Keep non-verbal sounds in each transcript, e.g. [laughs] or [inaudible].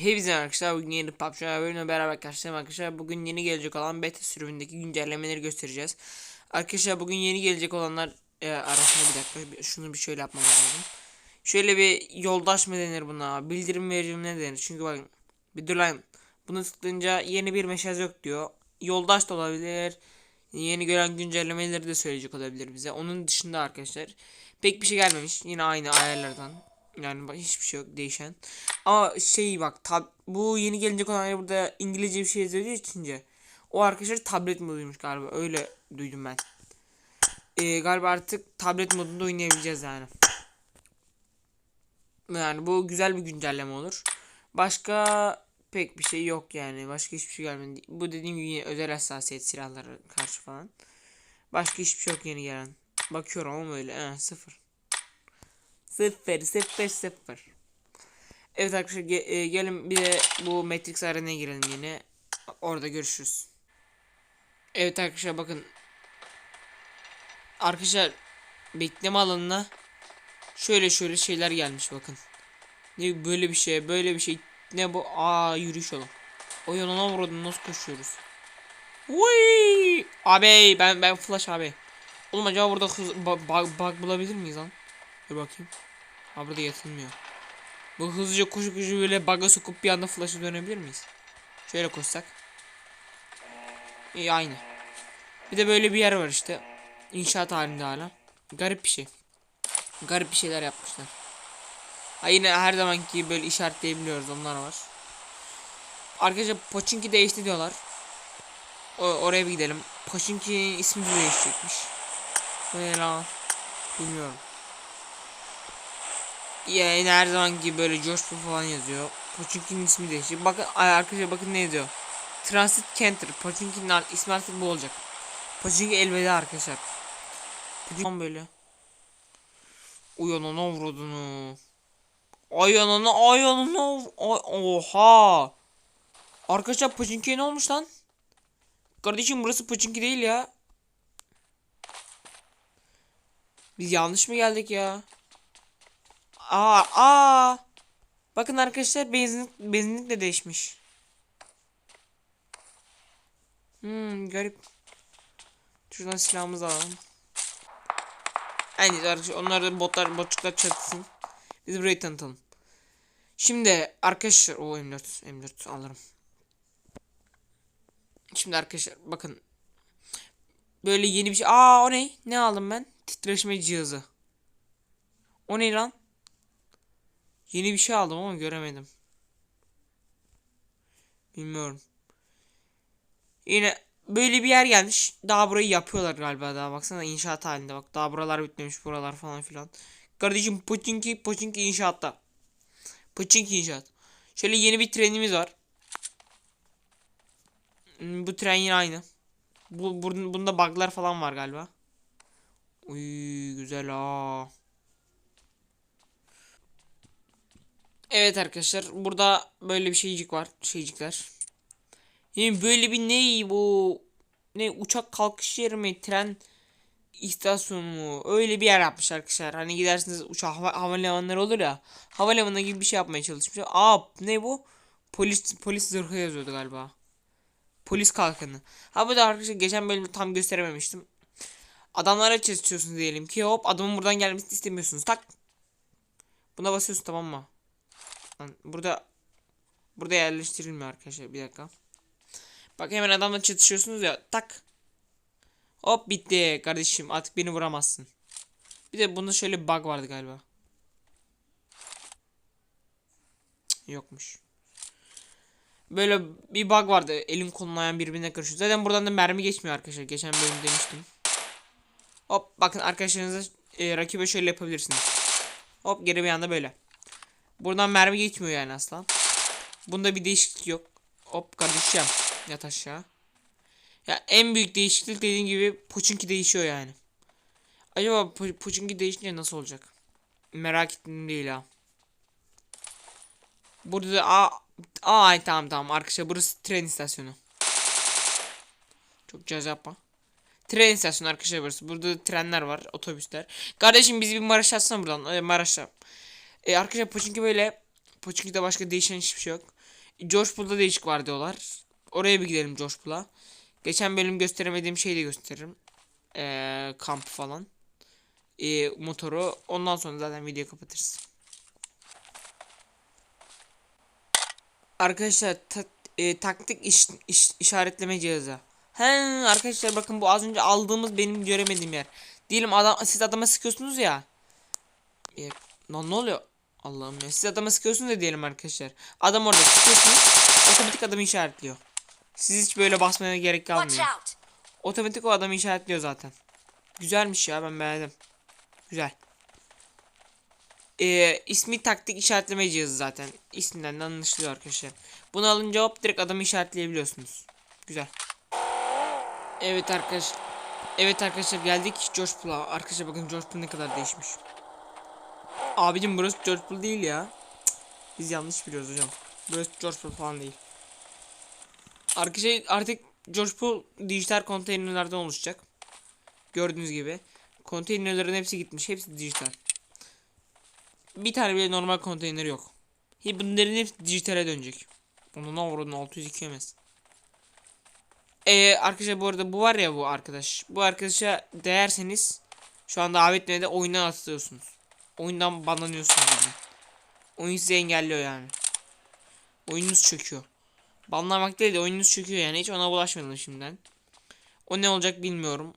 Hepinize arkadaşlar bugün yeni PUBG bölümle beraber karşılayalım arkadaşlar. Bugün yeni gelecek olan beta sürümündeki güncellemeleri göstereceğiz. Arkadaşlar bugün yeni gelecek olanlar e, arasında bir dakika şunu bir şöyle yapmam lazım. Şöyle bir yoldaş mı denir buna? Bildirim veririm ne denir? Çünkü bak bir dur lan. Bunu tıklayınca yeni bir meşaz yok diyor. Yoldaş da olabilir. Yeni gelen güncellemeleri de söyleyecek olabilir bize. Onun dışında arkadaşlar pek bir şey gelmemiş. Yine aynı ayarlardan. Yani hiçbir şey yok değişen. Ama şey bak tab bu yeni gelecek olan yer burada İngilizce bir şey yazıyor ya. O arkadaşlar tablet moduymuş galiba. Öyle duydum ben. Ee, galiba artık tablet modunda oynayabileceğiz yani. Yani bu güzel bir güncelleme olur. Başka pek bir şey yok yani. Başka hiçbir şey gelmedi. Bu dediğim gibi yine özel hassasiyet silahlara karşı falan. Başka hiçbir şey yok yeni gelen. Bakıyorum ama öyle. He, sıfır. Sıfır sıfır sıfır. Evet arkadaşlar ge- e, gelin bir de bu Matrix Arena'ya girelim yine. Orada görüşürüz. Evet arkadaşlar bakın. Arkadaşlar bekleme alanına şöyle şöyle şeyler gelmiş bakın. Ne böyle bir şey böyle bir şey ne bu aa yürüyüş yolu. O yoluna vurdum nasıl koşuyoruz. Uy! Abi ben ben flash abi. Oğlum acaba burada hız, bug, bug bulabilir miyiz lan? Dur bakayım. Ha burada yatılmıyor. Bu hızlıca koşu koşu böyle bug'a sokup bir anda flash'a dönebilir miyiz? Şöyle koşsak. İyi aynı. Bir de böyle bir yer var işte. İnşaat halinde hala. Garip bir şey. Garip bir şeyler yapmışlar. Ha yine her zamanki böyle işaretleyebiliyoruz onlar var. Arkadaşlar Pochinki değişti diyorlar. O, oraya bir gidelim. Pochinki'nin ismi de değişecekmiş. Ne lan? Bilmiyorum. Ya yine her zaman gibi böyle coşku falan yazıyor. Pochinki'nin ismi değişti. Bakın ay arkadaşlar bakın ne yazıyor. Transit Canter. Pochinki'nin ismi artık bu olacak. Pochinki elveda arkadaşlar. Pochinki böyle. Uyanana vurudunu. Ayanana ayanana ay, oha. Arkadaşlar Pochinki'ye ne olmuş lan? Kardeşim burası Pochinki değil ya. Biz yanlış mı geldik ya? Aa, aa. Bakın arkadaşlar benzinlik benzinlik de değişmiş. Hmm, garip. Şuradan silahımızı alalım. Aynı arkadaşlar onlar da botlar botçuklar çatısın. Biz burayı tanıtalım. Şimdi arkadaşlar o M4 M4 alırım. Şimdi arkadaşlar bakın. Böyle yeni bir şey. Aa o ne? Ne aldım ben? Titreşme cihazı. O ne lan? Yeni bir şey aldım ama göremedim. Bilmiyorum. Yine böyle bir yer gelmiş. Daha burayı yapıyorlar galiba daha. Baksana inşaat halinde bak. Daha buralar bitmemiş buralar falan filan. Kardeşim Pochinki Pochinki inşaatta. Pochinki inşaat. Şöyle yeni bir trenimiz var. Hmm, Bu tren yine aynı. Bu bunda bug'lar falan var galiba. Uy güzel ha. Evet arkadaşlar burada böyle bir şeycik var. Şeycikler. Yani böyle bir ne bu? Ne uçak kalkış yeri mi? Tren istasyonu mu? Öyle bir yer yapmış arkadaşlar. Hani gidersiniz uçak hava, havalimanları olur ya. Havalimanı gibi bir şey yapmaya çalışmışlar. Aa ne bu? Polis polis zırhı yazıyordu galiba. Polis kalkanı. Ha bu da arkadaşlar geçen bölümde tam gösterememiştim. Adamlara çalışıyorsunuz diyelim ki hop adamın buradan gelmesini istemiyorsunuz. Tak. Buna basıyorsun tamam mı? Burada burada yerleştirilmiyor arkadaşlar bir dakika. Bak hemen adamla çatışıyorsunuz ya tak. Hop bitti kardeşim artık beni vuramazsın. Bir de bunda şöyle bir bug vardı galiba. Yokmuş. Böyle bir bug vardı. Elin kolun ayağın birbirine karışıyor. Zaten buradan da mermi geçmiyor arkadaşlar. Geçen bölüm demiştim. Hop bakın arkadaşlarınıza e, rakibe şöyle yapabilirsiniz. Hop geri bir anda böyle. Buradan mermi geçmiyor yani asla. Bunda bir değişiklik yok. Hop kardeşim yat aşağı. Ya en büyük değişiklik dediğim gibi Pochinki değişiyor yani. Acaba Po- Pochinki değişince nasıl olacak? Merak ettim değil ha. Burada da aa ay, tamam tamam arkadaşlar burası tren istasyonu. Çok caz yapma. Tren istasyonu arkadaşlar burası. Burada trenler var, otobüsler. Kardeşim bizi bir Maraş atsana buradan. Ee, Maraş'a. Ee, arkadaşlar Pochinki böyle Pochinki'de başka değişen hiçbir şey yok. Josh Pool'da değişik var diyorlar. Oraya bir gidelim Josh Pool'a. Geçen bölüm gösteremediğim şeyi de gösteririm. Ee, kamp falan. Ee, motoru. Ondan sonra zaten videoyu kapatırız. Arkadaşlar ta- e, taktik iş, iş- işaretleme cihazı. He arkadaşlar bakın bu az önce aldığımız benim göremediğim yer. Diyelim adam siz adama sıkıyorsunuz ya. E, ne oluyor? Allah'ım ya. Siz adama sıkıyorsunuz ya diyelim arkadaşlar. Adam orada sıkıyorsunuz. Otomatik adamı işaretliyor. Siz hiç böyle basmaya gerek kalmıyor. Otomatik o adamı işaretliyor zaten. Güzelmiş ya ben beğendim. Güzel. Ee, ismi taktik işaretleme cihazı zaten. İsminden de anlaşılıyor arkadaşlar. Bunu alınca hop direkt adamı işaretleyebiliyorsunuz. Güzel. Evet arkadaşlar. Evet arkadaşlar geldik George Pool'a. Arkadaşlar bakın George Pool ne kadar değişmiş. Abicim burası George değil ya. Cık, Biz yanlış biliyoruz hocam. Burası George falan değil. Arkadaşlar artık George dijital konteynerlerden oluşacak. Gördüğünüz gibi. Konteynerlerin hepsi gitmiş. Hepsi dijital. Bir tane bile normal konteyner yok. Bunların hepsi dijitale dönecek. Onun avrodun 602 ms. Ee, arkadaşlar bu arada bu var ya bu arkadaş. Bu arkadaşa değerseniz şu anda davet de oyundan atılıyorsunuz. Oyundan banlanıyorsunuz yani. Oyun sizi engelliyor yani. Oyununuz çöküyor. Banlamak değil de oyununuz çöküyor yani. Hiç ona bulaşmayalım şimdiden. O ne olacak bilmiyorum.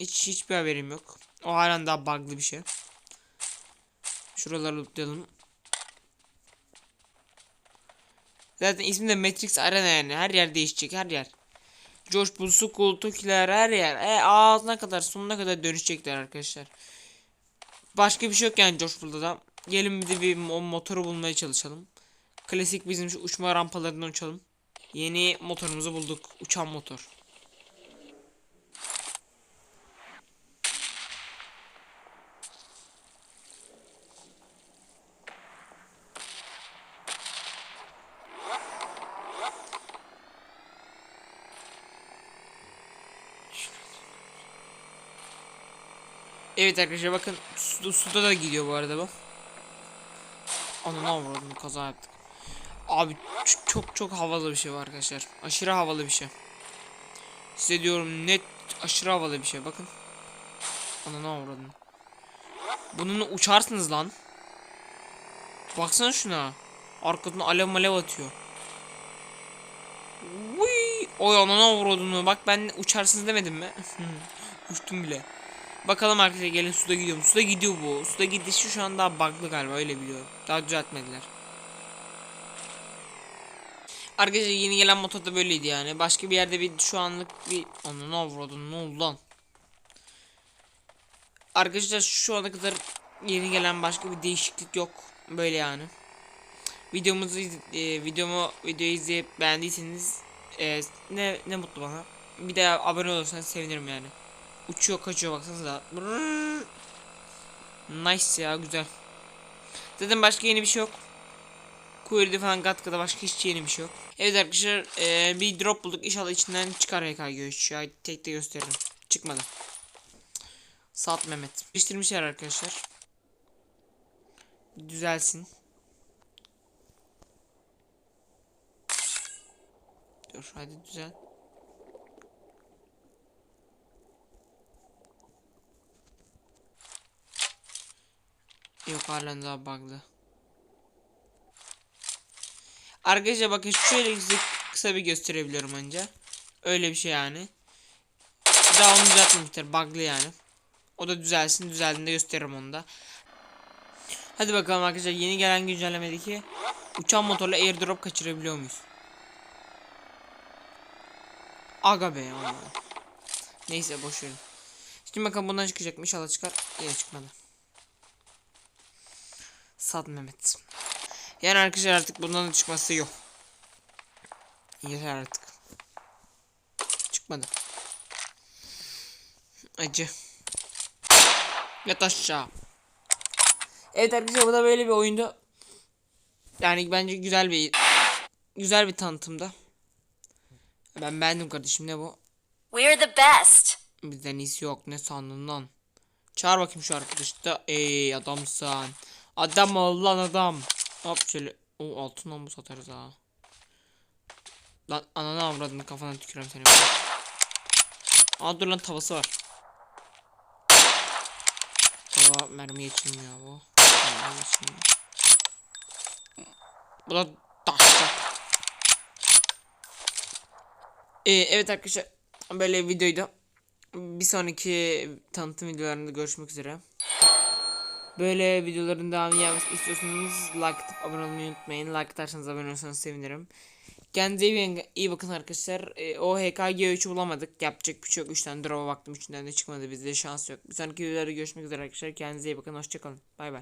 Hiç hiçbir haberim yok. O halen daha bug'lı bir şey. Şuraları lootlayalım. Zaten ismi de Matrix Arena yani. Her yer değişecek her yer. Josh Bull, Skull, Tokiler her yer. E, ağzına kadar sonuna kadar dönüşecekler arkadaşlar. Başka bir şey yok yani Josh Bull'da da. Gelin bir de bir o motoru bulmaya çalışalım. Klasik bizim şu uçma rampalarından uçalım. Yeni motorumuzu bulduk. Uçan motor. Evet arkadaşlar bakın suda, suda da gidiyor bu arada bu. Ananı avradım kaza yaptık. Abi çok çok havalı bir şey var arkadaşlar. Aşırı havalı bir şey. Size diyorum net aşırı havalı bir şey bakın. Ananı avradım. Bununla uçarsınız lan. Baksana şuna. Arkadan alev malev atıyor. Uy, oy ananı avradını. Bak ben uçarsınız demedim mi? [laughs] Uçtum bile. Bakalım arkadaşlar gelin suda gidiyorum. Suda gidiyor bu. Suda gidişi şu an daha bug'lı galiba öyle biliyorum. Daha düzeltmediler. Arkadaşlar yeni gelen motor da böyleydi yani. Başka bir yerde bir şu anlık bir onu ne avradın ne oldu lan? Arkadaşlar şu ana kadar yeni gelen başka bir değişiklik yok. Böyle yani. Videomuzu e, videomu videoyu izleyip beğendiyseniz e, ne ne mutlu bana. Bir de abone olursanız sevinirim yani. Uçuyor kaçıyor baksanıza. Brrrr. Nice ya güzel. Zaten başka yeni bir şey yok. Query'de falan Gatka'da başka hiç yeni bir şey yok. Evet arkadaşlar eee, bir drop bulduk. İnşallah içinden çıkar HK Ya tek de gösteririm. Çıkmadı. Sat Mehmet. Değiştirmişler arkadaşlar. Düzelsin. Dur hadi düzel. Yok halen daha bug'lı. Arkadaşlar bakın şöyle size kısa bir gösterebiliyorum önce. Öyle bir şey yani. Daha onu düzeltmemişler. Bug'lı yani. O da düzelsin. Düzeldiğinde gösteririm onu da. Hadi bakalım arkadaşlar yeni gelen güncellemedeki uçan motorla airdrop kaçırabiliyor muyuz? Aga be Allah. Neyse boş verin. Şimdi bakalım bundan çıkacak mı? İnşallah çıkar. Yine çıkmadı. Sad Mehmet. Yani arkadaşlar artık bundan da çıkması yok. Yeter artık. Çıkmadı. Acı. Yat aşağı. Evet arkadaşlar bu da böyle bir oyundu. Yani bence güzel bir güzel bir tanıtımda. Ben beğendim kardeşim ne bu? We're the best! Bizden iyisi yok ne sandın lan? Çağır bakayım şu arkadaşı da. Ey adamsın. Adam ol lan adam. Hop şöyle. O altından bu satarız ha. Lan ananı avradını kafana tükürem seni. Aa dur lan tavası var. Tava mermi geçirmiyor bu. Mermi. Bu da taşacak. Ee, evet arkadaşlar böyle videoydu. Bir sonraki tanıtım videolarında görüşmek üzere. Böyle videoların devamı gelmesini istiyorsanız like atıp abone olmayı unutmayın. Like atarsanız abone olursanız sevinirim. Kendinize iyi, iyi bakın arkadaşlar. Ee, o HKG 3'ü bulamadık. Yapacak bir şey yok. 3 tane drova baktım. 3'ünden de çıkmadı. Bizde şans yok. Bir sonraki videolarda görüşmek üzere arkadaşlar. Kendinize iyi bakın. Hoşçakalın. Bay bay.